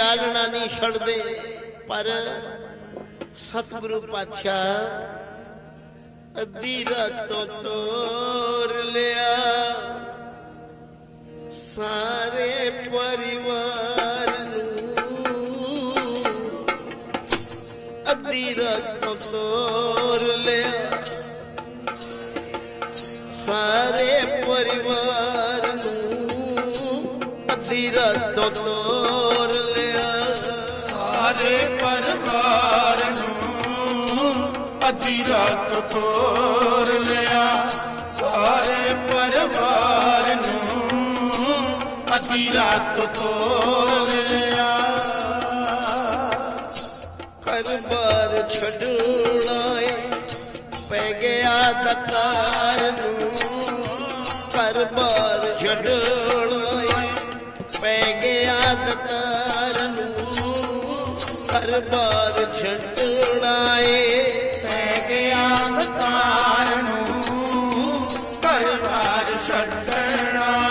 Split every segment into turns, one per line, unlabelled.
ਆਲਣਾ ਨਹੀਂ ਛੱਡਦੇ, ਪਰ ਸਤਿਗੁਰੂ ਪਾਤਸ਼ਾਹ ਅੱਧੀ ਰਾਤੋਂ ਤੋਰ ਲਿਆ। ਸਾਰੇ ਪਰਿਵਾਰ ਨੂੰ ਅੱਧੀ ਰਾਤੋਂ ਤੋਰ ਲਿਆ। ਸਾਰੇ ਪਰਿਵਾਰ ਨੂੰ ਅੱਧੀ ਰਾਤੋਂ ਤੋਰ ਲਿਆ।
ਸਾਰੇ ਪਰਵਾਰ ਨੂੰ ਅੱਧੀ ਰਾਤ ਤੋਰ ਲਿਆ। ਸਾਰੇ ਪਰਿਵਾਰ ਨੂੰ ਅੱਧੀ ਰਾਤ ਤੋਰ ਲਿਆ।
ਘਰ-ਬਾਰ ਛੱਡਣਾ ਏ, ਪੈ ਗਿਆ ਦਕਾਰ ਨੂੰ। ਘਰ-ਬਾਰ ਛੱਡਣਾ ਏ, ਪੈ ਗਿਆ ਦਕਾਰ ਘਰ-ਬਾਰ ਛੱਡਣਾ ਏ
ਪੈ ਗਿਆ ਮਤਾਰ ਨੂੰ ਘਰ ਛੱਡਣਾ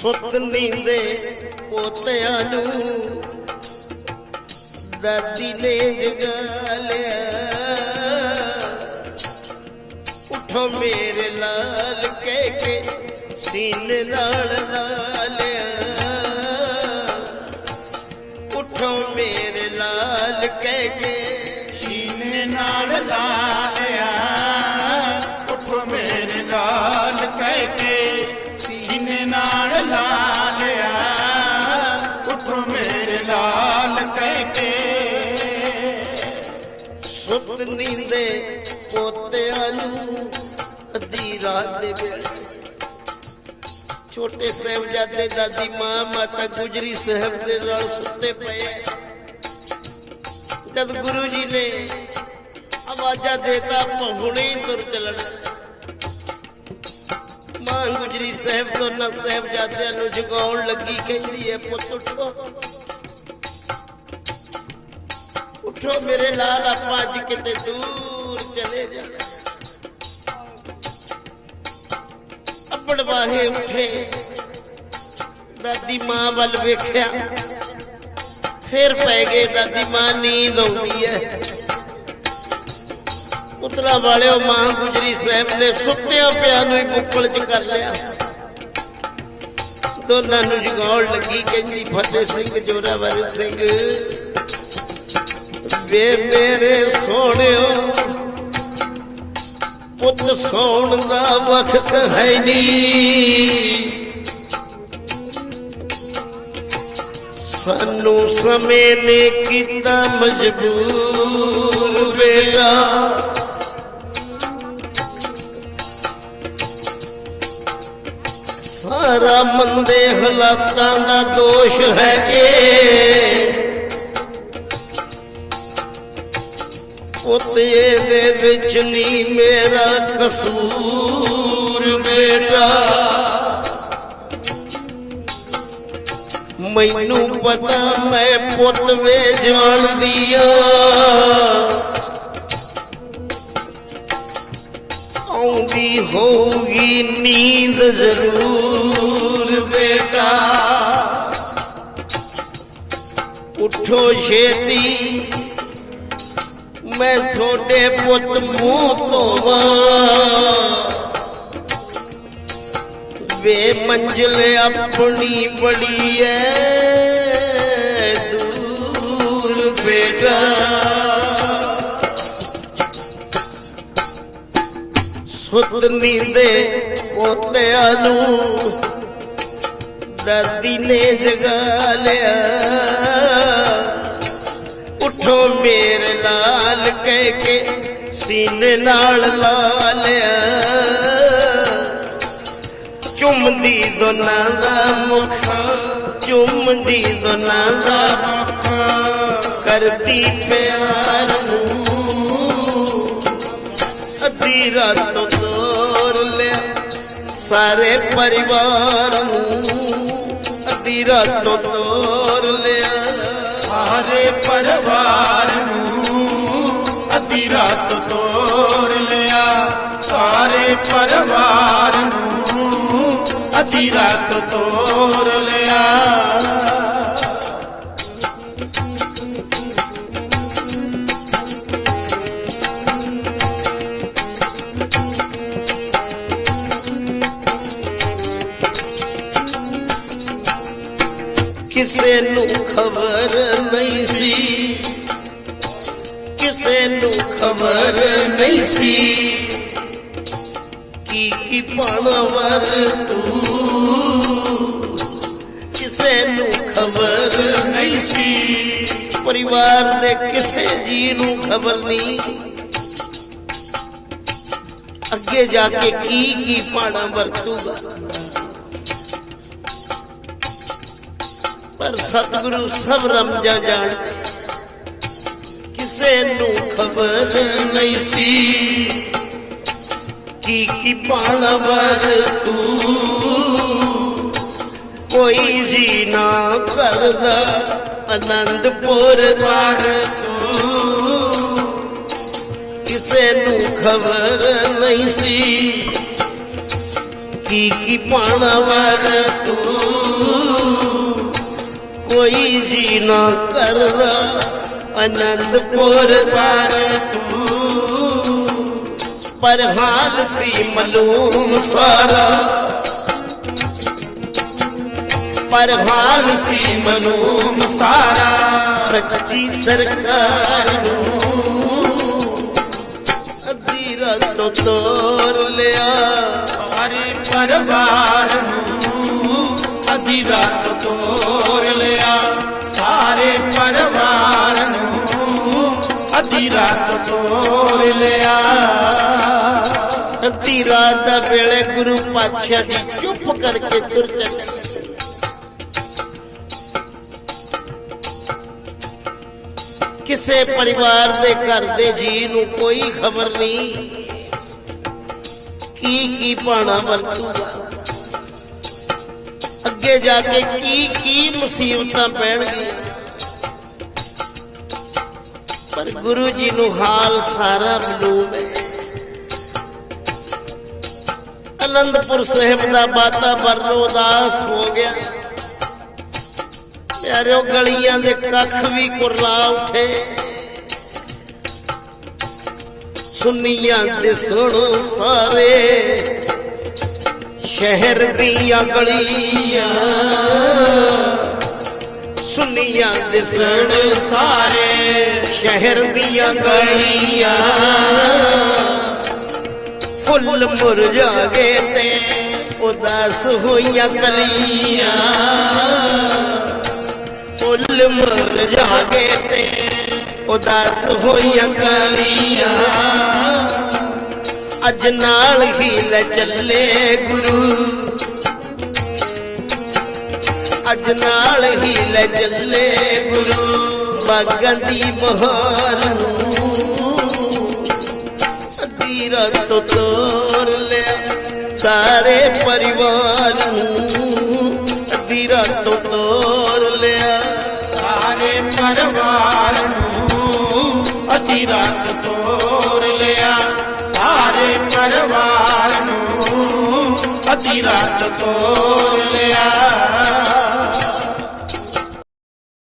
ਸੁੱਤ ਨੀਂਦੇ ਪੋਤਿਆਂ ਨੂੰ। ਦਾਦੀ ਨੇ ਜਗਾ ਲਿਆ ਉਠੋ ਮੇਰੇ ਲਾਲ ਕਹਿ ਕੇ ਸੀਨੇ ਨਾਲ ਲਾ ਸੁੱਤ ਨੀਂਦੇ ਪੋਤਿਆਂ ਨੂੰ ਅੱਧੀ ਰਾਤ ਦੇ ਵੇਲੇ ਛੋਟੇ ਸਾਹਿਬਜ਼ਾਦੇ ਦਾਦੀ ਮਾਂ ਮਾਤਾ ਗੁਜਰੀ ਸਾਹਿਬ ਦੇ ਨਾਲ ਸੁੱਤੇ ਪਏ। ਜਦ ਗੁਰੂ ਜੀ ਨੇ ਆਵਾਜ਼ਾਂ ਦੇਤਾ ਪਹੁਣੇ ਤੁਰ ਚੱਲਣਾ। ਮਾਂ ਗੁਜਰੀ ਸਾਹਿਬ ਤੋਂ ਨਾ ਸਾਹਿਬਜ਼ਾਦਿਆਂ ਨੂੰ ਜਗਾਉਣ ਲੱਗੀ, ਕਹਿੰਦੀ ਹੈ, ਪੁੱਤ ਉੱਠੋ। ਉੱਠੋ ਮੇਰੇ ਲਾਲ ਆਪਾਂ ਕਿਤੇ ਦੂਰ ਚਲੇ ਜਾਣਾ। ਅੱਬੜ ਵਾਹੇ ਉੱਠੇ। ਦਾਦੀ ਮਾਂ ਵੱਲ ਵੇਖਿਆ। ਫਿਰ ਪੈ ਗਏ ਦਾਦੀ ਮਾਂ, ਨੀਂਦ ਆਉਂਦੀ ਹੈ ਉਤਲਾ ਵਾਲਿਓ, ਮਾਂ ਗੁਜਰੀ ਸਾਹਿਬ ਨੇ ਸੁੱਤਿਆਂ ਪਿਆ ਨੂੰ ਹੀ ਬੁੱਕਲ ਚ ਕਰ ਲਿਆ। ਦੋਨਾਂ ਨੂੰ ਜਗਾਉਣ ਲੱਗੀ, ਕਹਿੰਦੀ, ਫਤਿਹ ਸਿੰਘ ਜੋਰਾਵਰ ਸਿੰਘ। ਵੇ ਮੇਰੇ ਸੋਹਣਿਓ, ਪੁੱਤ ਸੌਣ ਦਾ ਵਕਤ ਹੈ ਨੀ। ਸਾਨੂੰ ਸਮੇਂ ਨੇ ਕੀਤਾ ਮਜਬੂਰ ਬੇਟਾ ਸਾਰਾ ਮੰਦੇ ਹਾਲਾਤਾਂ ਦਾ ਦੋਸ਼ ਹੈ ਇਹ। ਪੁੱਤ ਦੇ ਵਿੱਚ ਨਹੀਂ ਮੇਰਾ ਕਸੂਰ ਬੇਟਾ। ਮੈਨੂੰ ਪਤਾ ਮੈਂ ਪੁੱਤ ਵੇ ਜਾਣਦੀ ਆ। ਆਉਂਦੀ ਹੋਊਗੀ ਨੀਂਦ ਜ਼ਰੂਰ ਬੇਟਾ। ਉਠੋ ਛੇਤੀ। ਮੈਂ ਤੁਹਾਡੇ ਪੁੱਤ ਮੂੰਹ ਧੋਵਾਂ ਵੇ। ਮੰਜ਼ਿਲ ਆਪਣੀ ਬੜੀ ਐ, ਦੂਰ ਬੇਟਾ। ਸੁੱਤ ਨੀਂਦੇ ਪੋਤਿਆਂ ਨੂੰ ਦਾਦੀ ਨੇ ਜਗਾ ਲਿਆ। ਕੇ ਸੀਨੇ ਨਾਲ ਲਾ ਲਿਆ ਚੁੰਮਦੀ ਦੋਨਾਂ ਦਾ ਮੁਖ, ਚੁੰਮਦੀ ਦੋਨਾਂ ਦਾ ਕਰਦੀ ਪਿਆਰ ਨੂੰ। ਅੱਧੀ ਰਾਤੋਂ ਤੋਰ ਲਿਆ ਸਾਰੇ ਪਰਿਵਾਰ ਨੂੰ। ਅੱਧੀ ਰਾਤੋਂ ਤੋਰ ਲਿਆ
ਸਾਰੇ ਪਰਿਵਾਰ ਪਰਿਵਾਰ ਨੂੰ ਅੱਧੀ ਰਾਤ ਤੋਰ ਲਿਆ।
ਕਿਸੇ ਨੂੰ ਖਬਰ ਨਹੀਂ ਸੀ, ਕਿਸੇ ਨੂੰ ਖਬਰ ਨਹੀਂ ਸੀ। ਪਾਣਵਰ ਤੂੰ। ਕਿਸੇ ਨੂੰ ਖਬਰ
ਨਹੀਂ ਸੀ।
ਪਰਿਵਾਰ ਦੇ ਕਿਸੇ ਜੀ ਨੂੰ ਖਬਰ ਨਹੀਂ। ਅੱਗੇ ਜਾ ਕੇ ਕੀ ਕੀ ਪਾਣਾ ਵਰਤੂਗਾ। ਪਰ ਸਤਿਗੁਰੂ ਸਭ ਰਮਜਾ ਜਾਣਦੇ। ਕਿਸੇ ਨੂੰ ਖਬਰ ਨਹੀਂ ਸੀ। ਕੀ ਕੀ ਪਾਣਾ ਕੋਈ ਜੀ ਨਾ ਕਰਦਾ ਅਨੰਦਪੁਰ
ਪਰ ਤੂੰ।
ਕਿਸੇ ਨੂੰ ਖਬਰ ਨਹੀਂ ਸੀ ਕੀ ਕੀ ਪਾਣਾ ਤੂੰ। ਕੋਈ ਜੀ ਨਾ ਕਰਦਾ ਅਨੰਦਪੁਰ
ਪਰ ਤੂੰ।
ਪਰ ਹਾਲ ਸੀ ਮਲੂਮ ਸਾਰਾ ਪਰ ਹਾਲ ਸੀ
ਸੀ ਮਨੂਮ ਸਾਰਾ
ਸੱਚੀ ਸਰਕਾਰ ਨੂੰ ਅੱਧੀ ਰਾਤੋਂ ਤੋਰ ਲਿਆ
ਸਾਰੇ ਪਰਿਵਾਰ ਨੂੰ ਅੱਧੀ ਰਾਤ ਲਿਆ ਸਾਰੇ ਪਰਿਵਾਰ ਨੂੰ ਅੱਧੀ ਰਾਤ ਤੋਰ ਲਿਆ
ਅੱਧੀ ਰਾਤ ਦਾ ਵੇਲੇ ਗੁਰੂ ਪਾਤਸ਼ਾਹ ਜੀ ਚੁੱਪ ਕਰਕੇ ਤੁਰ ਚੱਲੇ ਕਿਸੇ ਪਰਿਵਾਰ ਦੇ ਘਰ ਦੇ ਜੀ ਨੂੰ ਕੋਈ ਖਬਰ ਨਹੀਂ ਕੀ ਕੀ ਪਾਣਾ ਵਰਤੂਗਾ। ਅੱਗੇ ਜਾ ਕੇ ਕੀ ਕੀ ਮੁਸੀਬਤਾਂ ਪੈਣਗੀਆਂ। ਪਰ ਗੁਰੂ ਜੀ ਨੂੰ ਹਾਲ ਸਾਰਾ ਮਾਲੂਮ ਹੈ। ਅਨੰਦਪੁਰ ਸਾਹਿਬ ਦਾ ਵਾਤਾਵਰਨ ਉਦਾਸ ਹੋ ਗਿਆ। ਪਿਆਰਿਓ, ਗਲੀਆਂ ਦੇ ਕੱਖ ਵੀ ਕੁਰਲਾ ਉਠੇ। ਸੁਨੀਆਂ ਦੇ ਸੁਣੋ ਸਾਰੇ। ਸ਼ਹਿਰ ਦੀਆਂ ਗਲੀਆਂ। ਸੁਨੀਆਂ ਦੇ ਸੁਣ
ਸਾਰੇ।
ਸ਼ਹਿਰ ਦੀਆਂ ਗਲੀਆਂ। ਫੁੱਲ ਮੁਰਝਾ ਤੇ ਉਦਾਸ ਹੋਈਆਂ ਕਲੀਆਂ ਫੁੱਲ ਮੁਰਝਾ ਤੇ ਉਦਾਸ ਹੋਈਆਂ ਕਲੀਆਂ ਅੱਜ ਨਾਲ ਹੀ ਲੈ ਚੱਲੇ ਗੁਰੂ। ਅੱਜ ਨਾਲ ਹੀ ਲੈ ਚੱਲੇ ਗੁਰੂ। ਬਾਗਾਂ ਦੀ ਬਹਾਰ ਨੂੰ ਅੱਧੀ ਰਾਤੋਂ ਤੋਰ ਲਿਆ। ਸਾਰੇ ਪਰਿਵਾਰ ਨੂੰ ਅੱਧੀ ਰਾਤੋਂ ਤੋਰ ਲਿਆ।
ਸਾਰੇ ਪਰਿਵਾਰ ਨੂੰ ਅੱਧੀ ਰਾਤ ਤੋਰ ਲਿਆ। ਸਾਰੇ ਪਰਿਵਾਰ ਨੂੰ ਅੱਧੀ ਰਾਤ ਤੋਰ ਲਿਆ।